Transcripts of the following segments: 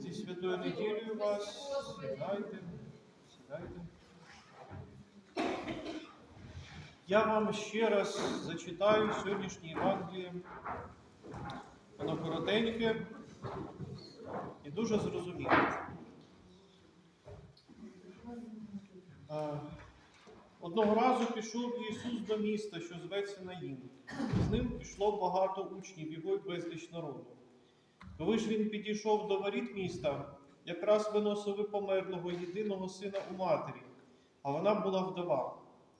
Зі святою неділею вас. Сідайте, сідайте. Я вам ще раз зачитаю сьогоднішнє Євангеліє. Воно коротеньке і дуже зрозуміле. Е, Одного разу пішов Ісус до міста, що зветься Наїн. З ним пішло багато учнів, його безліч народу. Коли ж він підійшов до воріт міста, якраз виносили померлого єдиного сина у матері, а вона була вдова.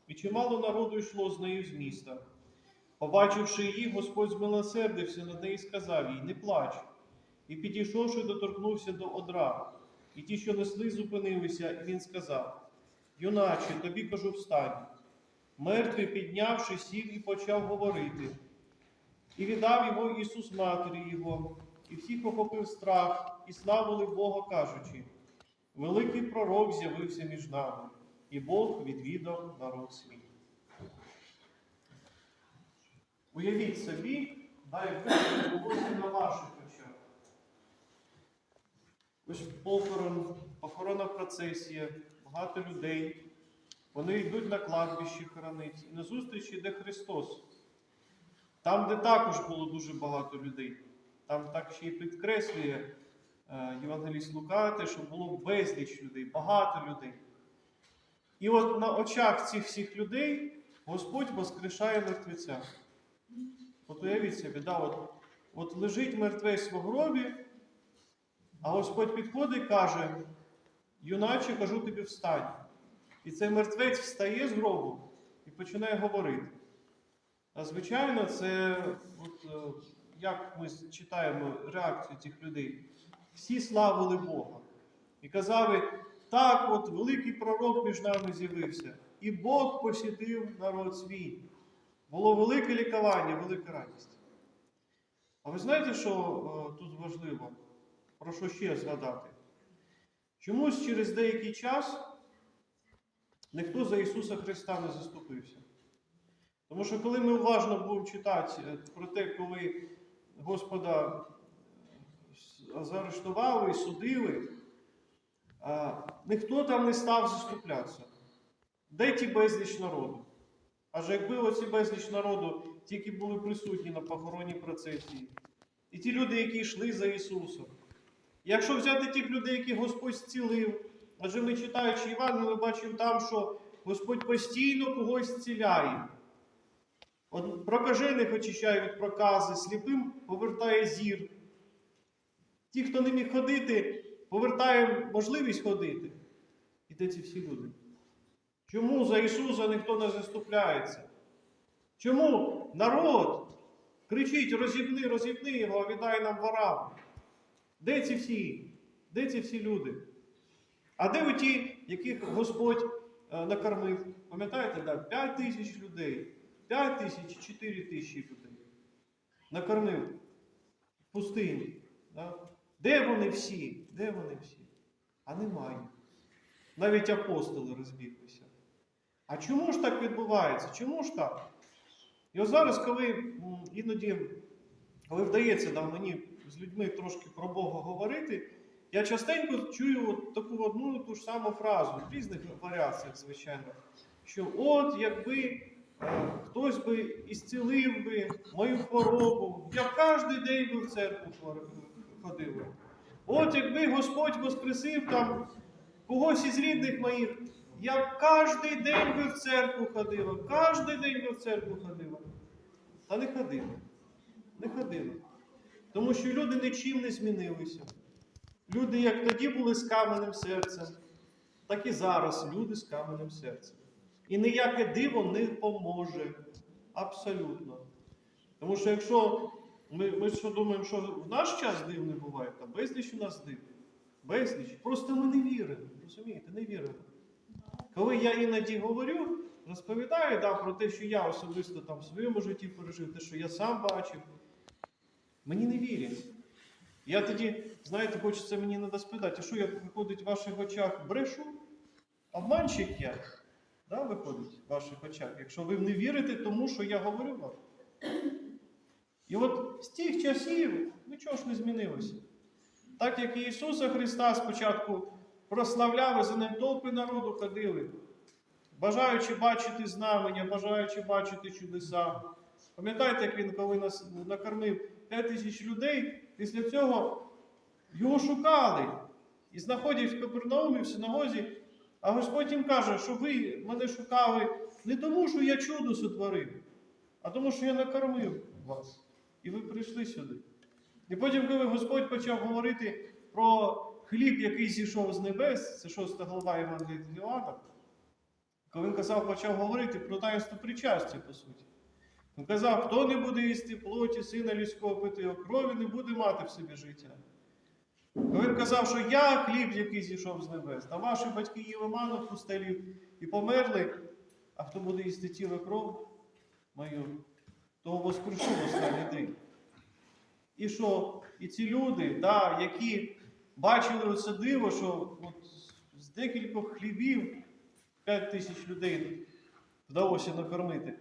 І чимало народу йшло з нею з міста. Побачивши її, Господь змилосердився над нею і сказав їй: Не плач. І підійшовши, доторкнувся до одра. І ті, що несли, зупинилися, і він сказав: Юначе, тобі кажу, встань. Мертвий, піднявши, сів і почав говорити. І віддав його Ісус матері Його, і всіх охопив страх, і славили Бога, кажучи: Великий пророк з'явився між нами, і Бог відвідав народ свій. Уявіть собі, дай Бог відбулося на ваших очах. Ось похорон, похоронна процесія, багато людей. Вони йдуть на кладбище хоронить. І на зустріч йде Христос. Там, де також було дуже багато людей. Там так ще й підкреслює е, Євангеліст Лука, те, що було безліч людей, багато людей. І от на очах цих всіх людей Господь воскрешає мертвеця. От уявіть собі, да, от, от лежить мертвець в гробі, а Господь підходить і каже: юначе кажу тобі встань. І цей мертвець встає з гробу і починає говорити. А звичайно, це, от, е, як ми читаємо реакцію цих людей, всі славили Бога. І казали, так, от великий пророк між нами з'явився, і Бог посітив народ свій. Було велике лікування, велика радість. А ви знаєте, що е, тут важливо? Про що ще згадати? Чомусь через деякий час ніхто за Ісуса Христа не заступився. Тому що коли ми уважно будемо читати е, про те, коли Господа заарештували і судили, ніхто там не став заступлятися. Де ті безліч народу? Аж якби оці безліч народу тільки були присутні на похоронній процесії, і ті люди, які йшли за Ісусом. Якщо взяти тих людей, які Господь зцілив, адже ми читаючи Іван, ми бачимо там, що Господь постійно когось зціляє. От прокажених очищає від прокази, сліпим повертає зір. Ті, хто не міг ходити, повертає можливість ходити. І де ці всі люди? Чому за Ісуса ніхто не заступляється? Чому народ кричить: розібни, розібни його, віддай нам ворам? Де ці всі? Де ці всі люди? А де ви ті, яких Господь е, накормив? Пам'ятаєте, да? 5 тисяч людей, 5 тисяч, 4 тисячі людей. Накормив в пустині. Да? Де вони всі? Де вони всі? А немає. Навіть апостоли розбіглися. А чому ж так відбувається? Чому ж так? І от зараз, коли іноді, коли вдається да, мені з людьми трошки про Бога говорити, я частенько чую от таку одну ту ж саму фразу в різних варіаціях, звичайно, що от якби хтось би ісцілив би мою хворобу, я кожен день би в церкву ходив. От якби Господь воскресив там когось із рідних моїх, я кожен день би в церкву ходила, кожен день би в церкву ходила. Та не ходила. Не ходила. Тому що люди нічим не змінилися. Люди, як тоді були з каменним серцем, так і зараз люди з каменним серцем. І ніяке диво не поможе. Абсолютно. Тому що якщо ми, ми що думаємо, що в наш час див не буває, та безліч у нас див. Безліч. Просто ми не віримо. Розумієте, не віримо. Коли я іноді говорю, розповідаю да, про те, що я особисто там в своєму житті пережив, те, що я сам бачив, мені не вірять. Я тоді, знаєте, хочеться мені треба спитати, а що я виходить в ваших очах брешу? Обманщик я? Да, виходить в ваших очах, якщо ви не вірите тому, що я говорю вам. І от з тих часів нічого ж не змінилося. Так як Ісуса Христа спочатку прославляли, за ним толпи народу ходили, бажаючи бачити знамення, бажаючи бачити чудеса. Пам'ятаєте, як він коли нас накормив 5 тисяч людей, після цього його шукали і знаходять в Капернаумі в синагозі, а Господь їм каже, що ви мене шукали не тому, що я чудо сотворив, а тому, що я накормив вас. І ви прийшли сюди. І потім, коли Господь почав говорити про хліб, який зійшов з небес, це 6 глава Євангелія Іоанна, коли він казав, почав говорити про таїнство причастя, по суті. Він казав, хто не буде їсти плоті сина людського пити його крові, не буде мати в собі життя. Коли він казав, що я хліб, який зійшов з небес, а ваші батьки їли ману в пустелі і померли, а хто буде їсти тіло кров мою, того воскрешу останній день. І що і ці люди, да, які бачили оце диво, що от з декількох хлібів 5 тисяч людей вдалося накормити,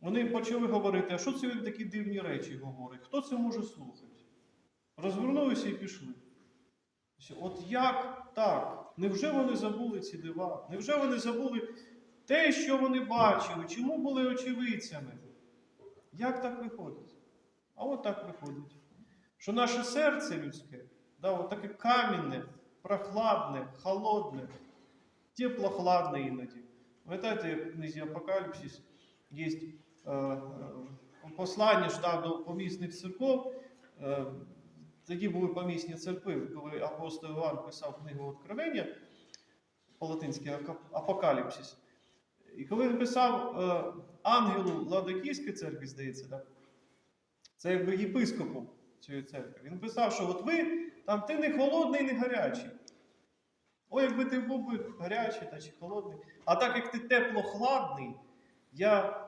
вони почали говорити, а що це він такі дивні речі говорить? Хто це може слухати? Розвернулися і пішли. От як так? Невже вони забули ці дива? Невже вони забули те, що вони бачили? Чому були очевидцями? Як так виходить? А от так виходить. Що наше серце людське, да, от таке камінне, прохладне, холодне, теплохладне іноді. Пам'ятаєте, як в книзі Апокаліпсис є е, е, послання ж, да, до помісних церков. Е, тоді були помісні церкви, коли апостол Іван писав книгу Откровення по-латинськи Апокаліпсис. І коли він писав е, ангелу Ладокійської церкви, здається, так? це якби єпископу цієї церкви. Він писав, що от ви там ти не холодний, не гарячий. О, якби ти був би гарячий та чи холодний. А так як ти тепло-хладний, я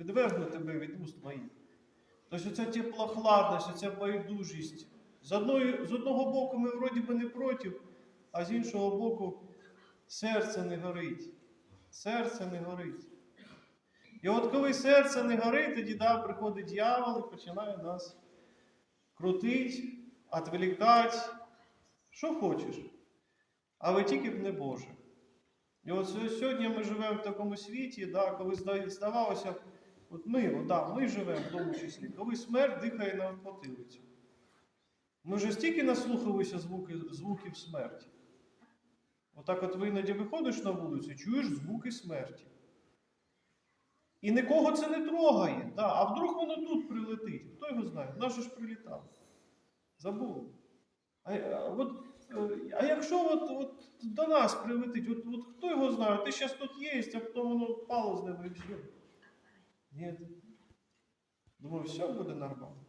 відвергну тебе від уст моїх. Тобто оця теплохладність, оця байдужість. З, одної, з одного боку ми вроді би не проти, а з іншого боку серце не горить. Серце не горить. І от коли серце не горить, тоді да, приходить дьявол і починає нас крутить, відволікати, що хочеш. Але тільки б не Боже. І от сьогодні ми живемо в такому світі, да, коли здавалося, от ми, да, ми живемо в тому числі, коли смерть дихає на потилицю. Ми вже стільки наслухалися звуки, звуків смерті. Отак от ви іноді виходиш на вулицю, чуєш звуки смерті. І нікого це не трогає. Да. А вдруг воно тут прилетить? Хто його знає? Наше ж прилітав. Забули. А, от, е, а якщо от, от до нас прилетить, от, от хто його знає? Ти зараз тут є, а потім воно впало з неба і все. Ні. Думаю, все буде нормально.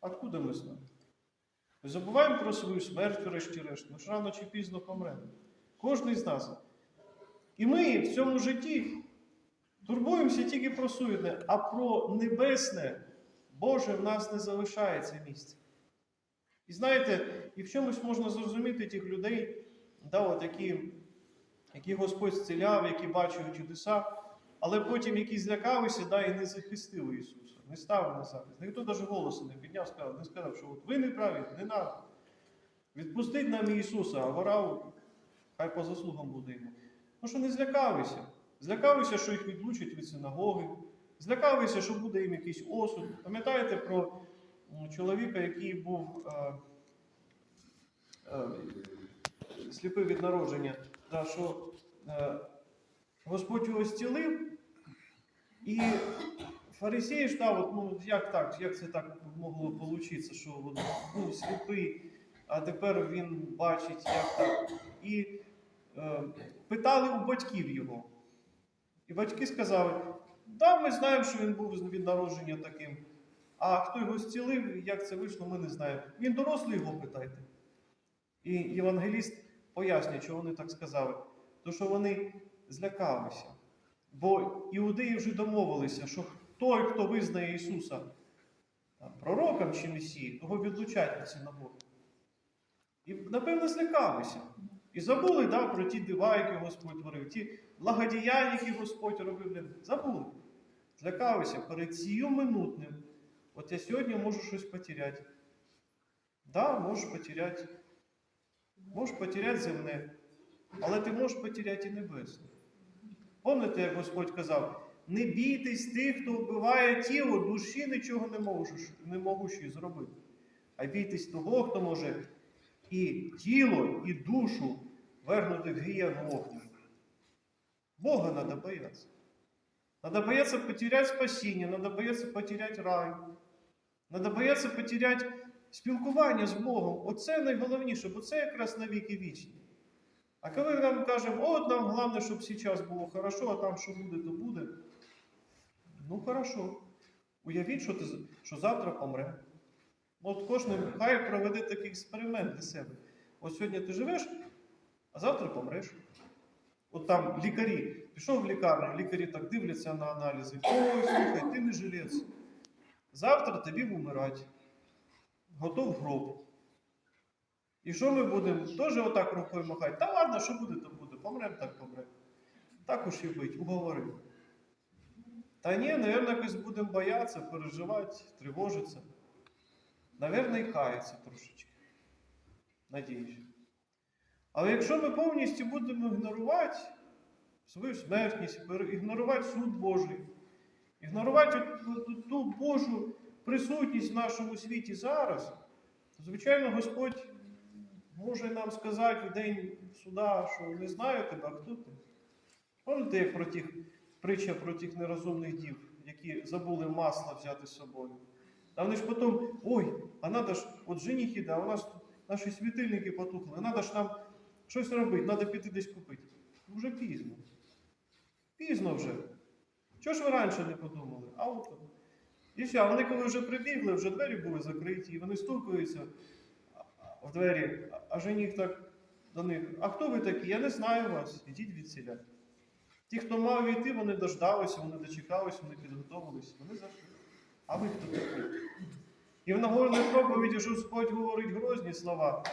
Откуда ми знаємо? Ми забуваємо про свою смерть, врешті-решт. Ми ж рано чи пізно помремо. Кожен з нас. І ми в цьому житті турбуємося тільки про суетне, а про небесне, Боже, в нас не залишається місця. І знаєте, і в чомусь можна зрозуміти тих людей, да, от які, які Господь зціляв, які бачили чудеса, але потім які злякалися да, і не захистили Ісуса, не ставили на захист. Ніхто навіть голосу не підняв, сказав, не сказав, що от ви не праві, не надо. Відпустить нам Ісуса, а гора хай по заслугам буде йому. Ну що не злякалися. Злякалися, що їх відлучать від синагоги, злякалися, що буде їм якийсь осуд. Пам'ятаєте про чоловіка, який був е, е, сліпий від народження, да, що е, Господь його зцілив, і фарисеї ж от, ну, як так, як це так могло вийти, що от, був сліпий, а тепер він бачить, як так. І е, питали у батьків його. І батьки сказали, да, ми знаємо, що він був від народження таким. А хто його зцілив, як це вийшло, ми не знаємо. Він дорослий його питайте. І євангеліст пояснює, чого вони так сказали. То що вони злякалися. Бо іудеї вже домовилися, що той, хто визнає Ісуса там, пророком чи Месією, того відлучать від синагоги. І, напевно, злякалися. І забули да, про ті дива, які Господь творив, ті благодіяння, які Господь робив. Забули. Злякалися перед сію минутним. От я сьогодні можу щось потеряти. Да, можеш потеряти. Можеш потеряти земне, але ти можеш потеряти і небесне. Пам'ятаєте, як Господь казав, не бійтесь тих, хто вбиває тіло, душі нічого не можеш, не можучи зробити. А бійтесь того, хто може і тіло, і душу вернути в гієн вогню. Бога треба боятися. Надо бояться потерять спасіння, надо бояться потерять рай. Надо бояться потерять спілкування з Богом. Оце найголовніше, бо це якраз навіки вічні. А коли нам кажемо, от нам головне, щоб зараз було хорошо, а там що буде, то буде. Ну, хорошо. Уявіть, що, ти, що завтра помре. От кожен хай проведе такий експеримент для себе. От сьогодні ти живеш, а завтра помреш. От там лікарі, пішов в лікарню, лікарі так дивляться на аналізи. Ой, слухай, ти не жилець. Завтра тобі вмирати. Готов гроб. І що ми будемо? Теж отак рукою махати. Та ладно, що буде, то буде. Помрем, так помрем. Так уж і бить, уговорив. Та ні, напевно, якось будемо боятися, переживати, тривожитися. Навірно, і каятися трошечки. Надіюсь. Але якщо ми повністю будемо ігнорувати свою смертність, ігнорувати суд Божий, ігнорувати от ту Божу присутність в нашому світі зараз, то, звичайно, Господь може нам сказати в день суда, що не знаю тебе, а хто ти. Пам'ятаєте, як про тих притча про тих нерозумних дів, які забули масло взяти з собою? А вони ж потім, ой, а треба ж, от жених іде, а у нас тут наші світильники потухли, треба ж нам щось робити, треба піти десь купити. Вже пізно. Пізно вже. Чого ж ви раніше не подумали? А от. І все, вони коли вже прибігли, вже двері були закриті, і вони стукаються в двері, а- жених так до них. А хто ви такі? Я не знаю вас. Ідіть відсіля. Ті, хто мав війти, вони дождалися, вони дочекалися, вони підготовилися, вони зайшли. А ви хто такі? І в Нагорній проповіді Господь говорить грозні слова,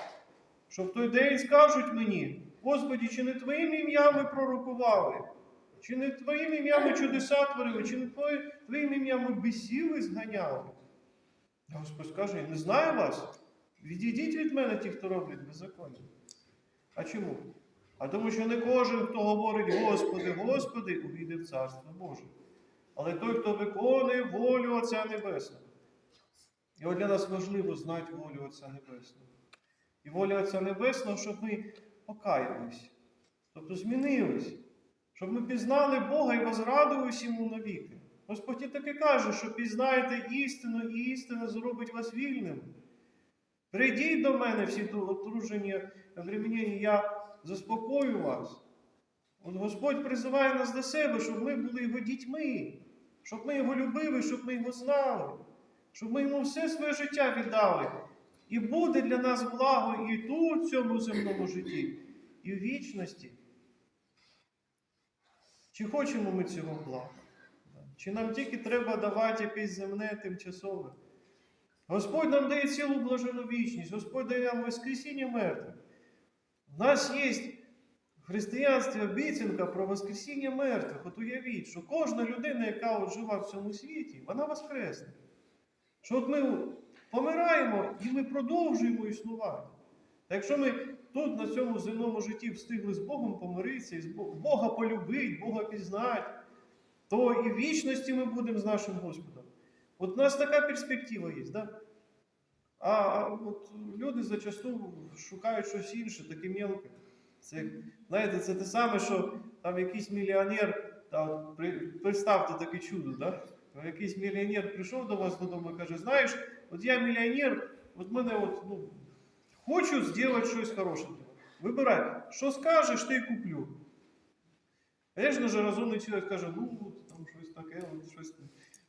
що в той день скажуть мені, Господі, чи не Твоїм ім'ям ми пророкували, чи не Твоїм ім'ям ми чудеса творили, чи не Твоїм ім'ям ми бесіли зганяли. А Господь скаже, я не знаю вас. Відійдіть від мене ті, хто роблять беззаконня. А чому? А тому що не кожен, хто говорить Господи, Господи, увійде в Царство Боже. Але той, хто виконує волю Отця Небесного. І от для нас важливо знати волю Отця Небесного. І воля Отця Небесного, щоб ми покаялись, тобто змінились, щоб ми пізнали Бога і возрадувались йому навіки. Господь і таки каже, що пізнаєте істину, і істина зробить вас вільними. Прийдіть до мене всі отружені времені, я заспокою вас. От Господь призиває нас до себе, щоб ми були його дітьми, щоб ми його любили, щоб ми його знали, щоб ми йому все своє життя віддали. І буде для нас благо і тут, в цьому земному житті, і в вічності. Чи хочемо ми цього блага? Чи нам тільки треба давати якесь земне тимчасове? Господь нам дає цілу блажену вічність, Господь дає нам Воскресіння мертвих. У нас є в християнстві обіцянка про Воскресіння мертвих. От уявіть, що кожна людина, яка от жила в цьому світі, вона воскресне. Що от ми помираємо і ми продовжуємо існувати. Та якщо ми тут, на цьому земному житті, встигли з Богом помиритися, Бога полюбити, Бога пізнати, то і в вічності ми будемо з нашим Господом. От у нас така перспектива є, да? А, а от люди зачасту шукають щось інше, таке мелке. Це, знаєте, це те саме, що там якийсь мільйонер, та, от, при, представте таке чудо, да? якийсь мільйонер прийшов до вас додому і каже, знаєш, от я мільйонер, от мене от, ну, хочу зробити щось хороше. Вибирай, що скажеш, ти й куплю. Звісно ж, розумний чоловік каже, ну, от там щось таке, от, щось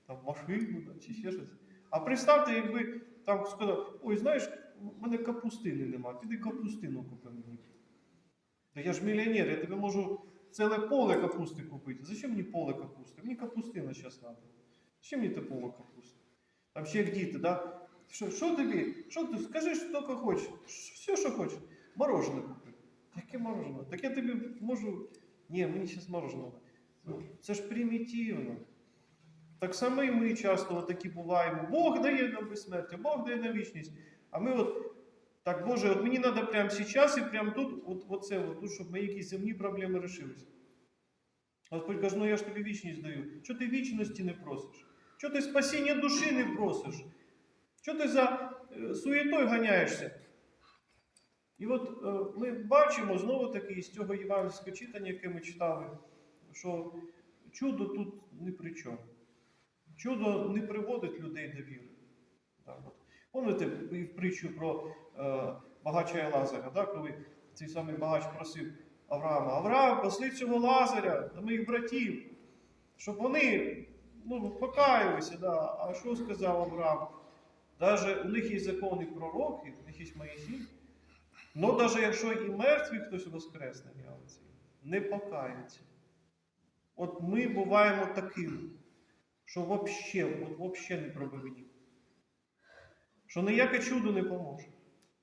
там машину да, чи ще щось. А представте, якби там сказав, ой, знаєш, в мене капустини нема, піди капустину купи мені. Та я ж мільйонер, я тобі можу ціле поле капусти купити. Зачем мені поле капусти? Мені капустина зараз треба. Зачем мені те поле капусти? Там ще як діти, да? Що, що тобі? Що ти? Скажи, що тільки хочеш. Ш- Все, що хочеш. Морожене купи. Яке морожене? Так я тобі можу. Ні, мені зараз мороженого. Ну, це ж примітивно. Так само і ми часто такі буваємо. Бог дає нам безсмертя, Бог дає нам вічність. А ми от, так, Боже, от мені треба прямо зараз і прямо тут, от, от це, от, тут, щоб мої якісь земні проблеми вирішилися. Господь каже, ну я ж тобі вічність даю. Чого ти вічності не просиш? Чого ти спасіння душі не просиш? Чого ти за е, суєтою ганяєшся? І от е, ми бачимо знову таки з цього євангельського читання, яке ми читали, що чудо тут ні при чому. Чудо не приводить людей до віри. В притчу про е, багача і Лазаря, так, коли цей самий багач просив Авраама, Авраам, посли цього Лазаря до моїх братів, щоб вони ну, покаялися. Да. А що сказав Авраам? Даже у них є закони пророки, у них є Моїсій, Ну, навіть якщо і мертвий хтось воскресне не покається. От ми буваємо такими, що взагалі, от вообще не пробивні. Що ніяке чудо не поможе.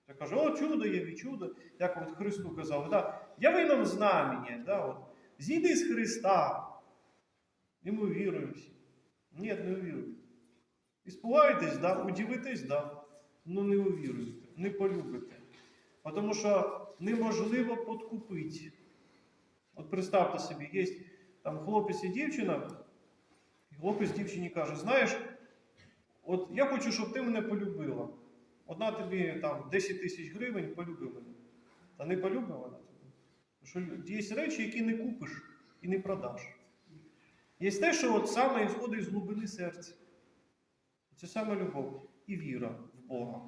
Я кажу, о, чудо є і чудо, як от Христу казав, да, яви нам знамення, да, от, зійди з Христа. І ми віруємо всі. Ні, не увіруєте. Іспугаєтесь, да, удивитесь, да, ну не увіруєте, не полюбите. Тому що неможливо подкупити. От представте собі, є там хлопець і дівчина, хлопець дівчині каже, знаєш, от я хочу, щоб ти мене полюбила. Одна тобі там 10 тисяч гривень полюби мене. Та не полюби вона. Тому що є речі, які не купиш і не продаш. Є те, що от саме ісходить з глибини серця. Це саме любов і віра в Бога.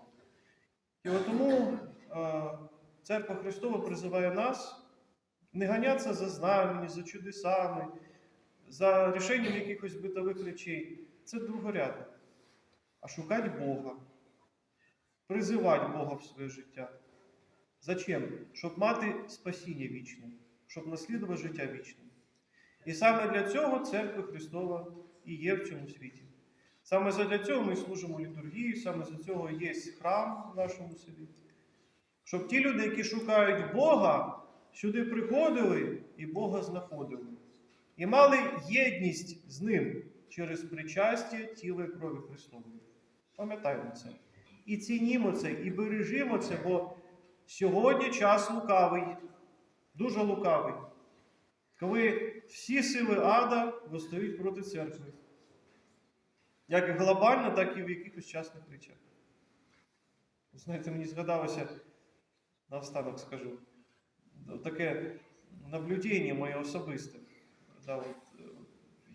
І от тому е, Церква Христова призиває нас не ганятися за знамені, за чудесами, за рішенням якихось битових речей. Це другорядно. А шукати Бога, призивати Бога в своє життя. Зачем? Щоб мати спасіння вічне, щоб наслідувати життя вічне. І саме для цього Церква Христова і є в цьому світі. Саме для цього ми служимо літургії, саме за цього є храм в нашому селі. Щоб ті люди, які шукають Бога, сюди приходили і Бога знаходили. І мали єдність з Ним через причастя тіла і крові Христової. Пам'ятаємо це. І цінімо це, і бережімо це, бо сьогодні час лукавий, дуже лукавий, коли всі сили ада вистають проти церкви. Як глобально, так і в якихось частних речах. Знаєте, мені згадалося, наостанок скажу, таке наблюдення моє особисте. Да, от, е,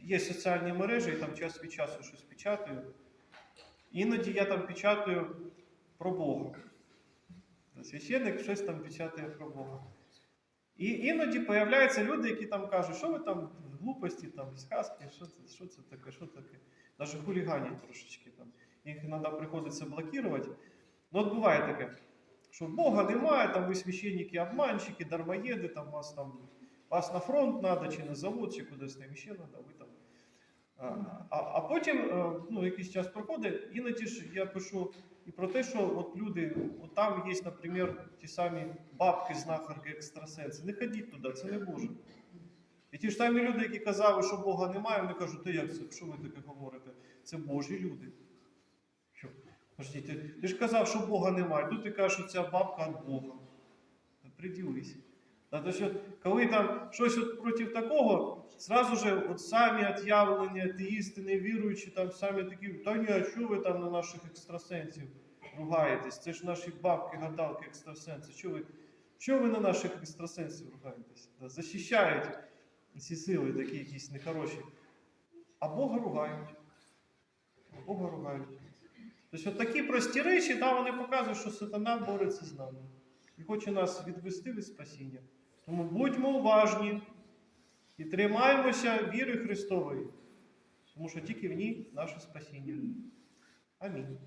є соціальні мережі, і там час від часу щось печатаю. Іноді я там печатаю про Бога. Священник щось там печатає про Бога. І іноді появляються люди, які там кажуть, що ви там глупості, там, сказки, що це, що це таке, що таке. Навіть хуліганять трошечки там. Їх іноді приходиться блокувати. Ну, от буває таке, що Бога немає, там ви священники обманщики, дармоєди, там вас там вас на фронт треба, чи на завод, чи кудись там ще треба, ви там. А, а, потім е, ну, якийсь час проходить, іноді ж я пишу і про те, що от люди, от там є, наприклад, ті самі бабки, знахарки, екстрасенси. Не ходіть туди, це не Боже. І ті ж самі люди, які казали, що Бога немає, вони кажуть, та як це, що ви таке говорите? Це Божі люди. Що? Подожди, ти, ти ж казав, що Бога немає. Тут ти кажеш, що ця бабка від Бога. Приділись. Тобто, що, коли там щось от проти такого, зразу же от самі от'явлені, атеїсти, невіруючі, там самі такі, та ні, а що ви там на наших екстрасенсів ругаєтесь? Це ж наші бабки, гадалки, екстрасенси. Що ви, що ви на наших екстрасенсів ругаєтесь? Да, захищають ці сили такі якісь нехороші. А Бога ругають. А Бога ругають. Тобто от такі прості речі, да, вони показують, що сатана бореться з нами і хоче нас відвести від спасіння. Тому будьмо уважні і тримаємося віри Христової, тому що тільки в ній наше спасіння. Амінь.